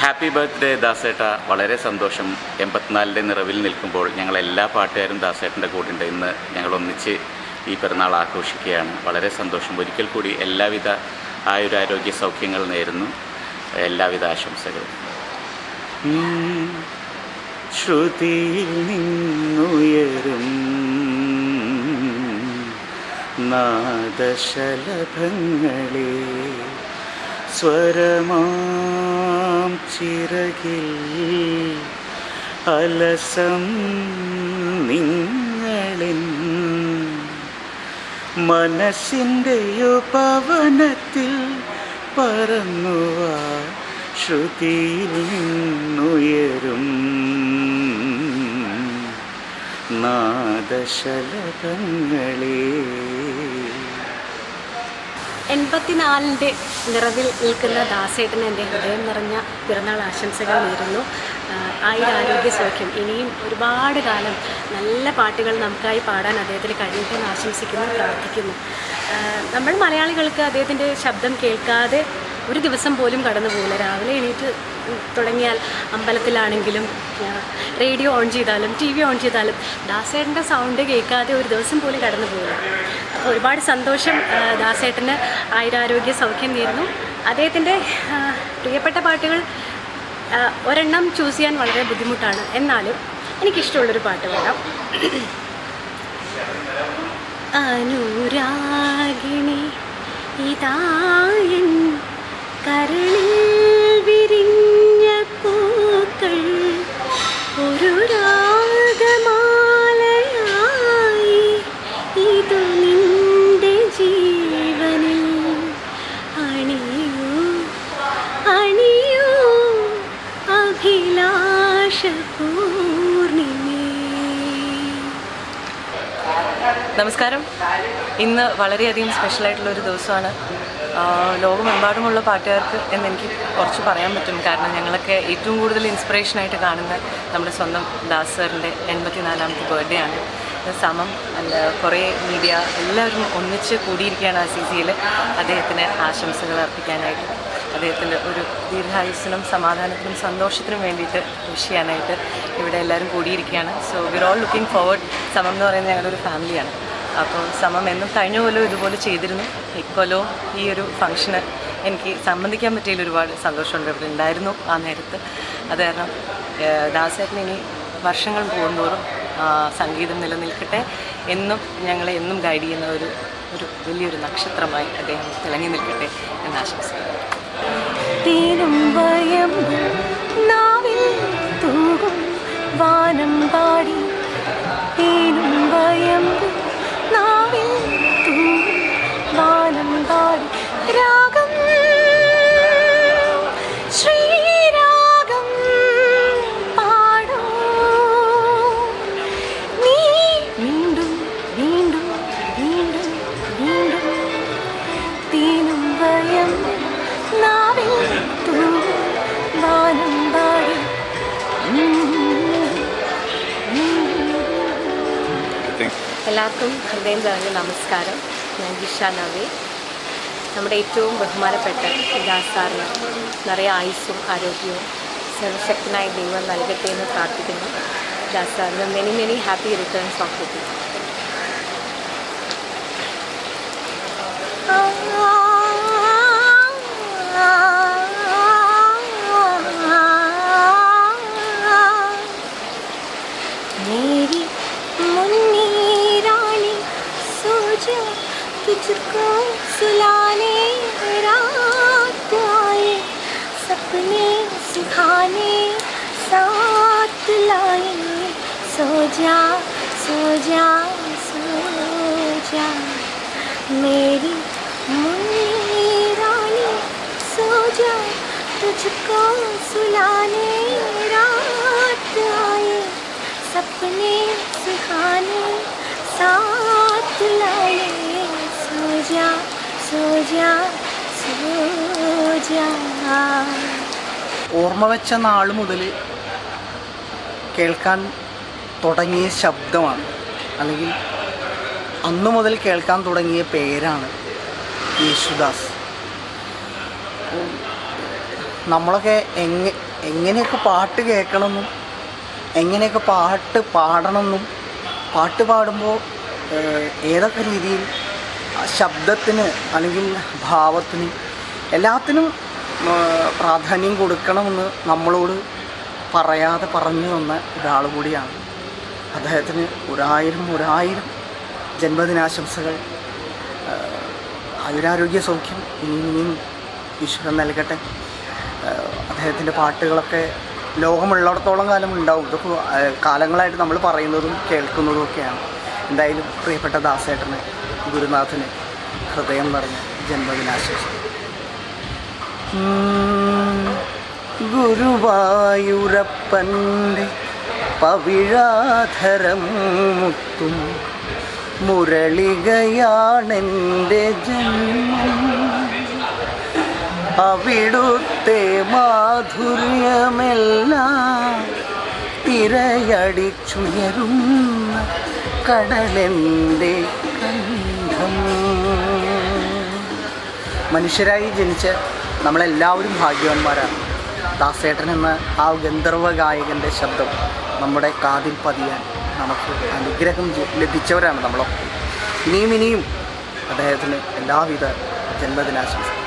Happy birthday ദാസേട്ട. വളരെ സന്തോഷം. എൺപത്തിനാലിന്റെ നിറവിൽ നിൽക്കുമ്പോൾ ഞങ്ങൾ എല്ലാ പാട്ടുകാരും ദാസേട്ടന്റെ കൂടെ ഉണ്ട് ഇന്ന് ഞങ്ങൾ ഒന്നിച്ച് ഈ പിറന്നാൾ ആഘോഷിക്കുകയാണ്. വളരെ സന്തോഷം. ഒരിക്കൽ കൂടി എല്ലാവിധ ആയുരാരോഗ്യ സൗഖ്യങ്ങൾ നേരുന്നു. എല്ലാവിധ ആശംസകളും. ശ്രുതിയിൽ നിന്നുയരും നാദശലഭങ്ങളെ സ്വരമാം ചിറകിൽ അലസം നിങ്ങളിൻ മനസ്സിന്റെ ഉപവനത്തിൽ പറന്നുവാ ശ്രുതിയിൽ നിന്നുയരും. നാദശലഭങ്ങളേ എൺപത്തിനാലിന്റെ നിറവിൽ നിൽക്കുന്ന ദാസേട്ടന് എന്റെ ഹൃദയം നിറഞ്ഞ പിറന്നാൾ ആശംസകൾ നേരുന്നു. ആയിരം ആരോഗ്യ സൗഖ്യം. ഇനിയും ഒരുപാട് കാലം നല്ല പാട്ടുകൾ നമുക്കായി പാടാൻ അദ്ദേഹത്തിന് കഴിയട്ടെ എന്ന് ആശംസിക്കുന്നു പ്രാർത്ഥിക്കുന്നു. നമ്മൾ മലയാളികൾക്ക് അദ്ദേഹത്തിന്റെ ശബ്ദം കേൾക്കാതെ ഒരു ദിവസം പോലും കടന്നു പോകില്ല. രാവിലെ എണീറ്റ് തുടങ്ങിയാൽ അമ്പലത്തിലാണെങ്കിലും റേഡിയോ ഓൺ ചെയ്താലും ടി വി ഓൺ ചെയ്താലും ദാസേട്ടന്റെ സൗണ്ട് കേൾക്കാതെ ഒരു ദിവസം പോലും കടന്നു പോകില്ല. ഒരുപാട് സന്തോഷം ദാസേട്ടന് ആയുരാരോഗ്യ സൗഖ്യം നേരുന്നു. അദ്ദേഹത്തിന്റെ പ്രിയപ്പെട്ട പാട്ടുകൾ ഒരെണ്ണം ചൂസ് ചെയ്യാൻ വളരെ ബുദ്ധിമുട്ടാണ്. എന്നാലും എനിക്കിഷ്ടമുള്ളൊരു പാട്ട് പാടാം. അനുരാഗിണി ഇതായൻ കരളിൽ നമസ്കാരം. ഇന്ന് വളരെയധികം സ്പെഷ്യലായിട്ടുള്ള ഒരു ദിവസമാണ്. ലോകമെമ്പാടുമുള്ള പാട്ടുകാർക്ക് എന്ന് എനിക്ക് കുറച്ച് പറയാൻ പറ്റും. കാരണം ഞങ്ങളൊക്കെ ഏറ്റവും കൂടുതൽ ഇൻസ്പിറേഷനായിട്ട് കാണുന്ന നമ്മുടെ സ്വന്തം ദാസ് സാറിന്റെ എൺപത്തിനാലാമത്തെ ബർത്ത്ഡേ ആണ്. സമം അല്ല കുറേ മീഡിയ എല്ലാവരും ഒന്നിച്ച് കൂടിയിരിക്കുകയാണ് ആ സി സിയിൽ. അദ്ദേഹത്തിന് ആശംസകൾ അർപ്പിക്കാനായിട്ട്. അദ്ദേഹത്തിന്റെ ഒരു ദീർഘായുസിനും സമാധാനത്തിനും സന്തോഷത്തിനും വേണ്ടിയിട്ട് വിഷ് ചെയ്യാനായിട്ട് ഇവിടെ എല്ലാവരും കൂടിയിരിക്കുകയാണ്. So we're all looking forward സമം എന്ന് പറയുന്നത് ഞങ്ങളുടെ ഒരു ഫാമിലിയാണ്. അപ്പോൾ സമം എന്നും കഴിഞ്ഞ കൊല്ലവും ഇതുപോലെ ചെയ്തിരുന്നു. ഇക്കൊല്ലവും ഈ ഒരു ഫംഗ്ഷന് എനിക്ക് സംബന്ധിക്കാൻ പറ്റിയതിൽ ഒരുപാട് സന്തോഷമുണ്ട്. ഇവിടെ ഉണ്ടായിരുന്നു ആ നേരത്ത്. അത് കാരണം ദാസേട്ടൻ ഇനി വർഷങ്ങൾ പോകുന്തോറും സംഗീതം നിലനിൽക്കട്ടെ എന്നും ഞങ്ങളെ എന്നും ഗൈഡ് ചെയ്യുന്ന ഒരു ഒരു വലിയൊരു നക്ഷത്രമായി അദ്ദേഹം തിളങ്ങി നിൽക്കട്ടെ എന്ന് ആശംസിക്കുന്നു. തേനും വയമ്പും നാവിൽ തൂകും വാനം പാടി. തേനും വയമ്പും നാവിൽ തൂകും വാനം പാടി. രാഗം ശ്രീരാഗം പാടോ. നീ വീണ്ടും വീണ്ടും വീണ്ടും വീണ്ടും തീനും ഭയം എല്ലാവർക്കും ഹൃദയം നിറഞ്ഞ നമസ്കാരം. ഞാൻ ജിഷ നവേ. നമ്മുടെ ഏറ്റവും ബഹുമാനപ്പെട്ട ഇതാസാറിന് സാറിന് നിറയെ ആയുസ്സും ആരോഗ്യവും സർവശക്തനായ ദൈവം നൽകട്ടെ എന്ന് പ്രാർത്ഥിക്കുന്നു. ഇതാസാറിന് സാറിന് many many happy returns of the मेरी मुन्नी रानी सो जा तुझको सुलाने रात आए, सपने सुखाने साथ लाए। सो जा सो जा सो जा, मेरी मुन्नी रानी सो जा, तुझको सुलाने रात आए। सपने सुहाने साथ लाए सो जा सो जा सो जा ഓർമ്മ വെച്ച നാൾ മുതൽ കേൾക്കാൻ തുടങ്ങിയ ശബ്ദമാണ് അല്ലെങ്കിൽ അന്നു മുതൽ കേൾക്കാൻ തുടങ്ങിയ പേരാണ് യേശുദാസ് അപ്പോൾ നമ്മളൊക്കെ എങ്ങ എങ്ങനെയൊക്കെ പാട്ട് കേൾക്കണമെന്നും എങ്ങനെയൊക്കെ പാട്ട് പാടണമെന്നും പാട്ട് പാടുമ്പോൾ ഏതൊക്കെ രീതിയിൽ ശബ്ദത്തിന് അല്ലെങ്കിൽ ഭാവത്തിന് എല്ലാത്തിനും പ്രാധാന്യം കൊടുക്കണമെന്ന് നമ്മളോട് പറയാതെ പറഞ്ഞു തന്ന ഒരാൾ കൂടിയാണ് അദ്ദേഹത്തിന് ഒരായിരം ഒരായിരം ജന്മദിനാശംസകൾ. ആയുരാരോഗ്യ സൗഖ്യം ഇനിയും ഇനിയും ഈശ്വരൻ നൽകട്ടെ. അദ്ദേഹത്തിന്റെ പാട്ടുകളൊക്കെ ലോകമുള്ളിടത്തോളം കാലം ഉണ്ടാവും. ഇതൊക്കെ കാലങ്ങളായിട്ട് നമ്മൾ പറയുന്നതും കേൾക്കുന്നതും ഒക്കെയാണ്. എന്തായാലും പ്രിയപ്പെട്ട ദാസേട്ടന് ഗുരുനാഥന് ഹൃദയം നിറഞ്ഞ ജന്മദിനാശംസം ഗുരുവായൂരപ്പന്റെ പവിഴാധരം മുത്തും മുരളികയാണെന്റെ ജന്മം. അവിടുത്തെ മാധുര്യമെല്ലാം തിരയടിച്ചുയരും കടലെന്റെ കണ്ഠം. മനുഷ്യരായി ജനിച്ച് നമ്മളെല്ലാവരും ഭാഗ്യവാന്മാരാണ്. ദാസേട്ടൻ എന്ന ആ ഗന്ധർവ ഗായകന്റെ ശബ്ദം നമ്മുടെ കാതിൽ പതിയാൻ നമുക്ക് അനുഗ്രഹം ലഭിച്ചവരാണ് നമ്മളൊക്കെ. ഇനിയും ഇനിയും അദ്ദേഹത്തിന് എല്ലാവിധ ജന്മദിനാശംസ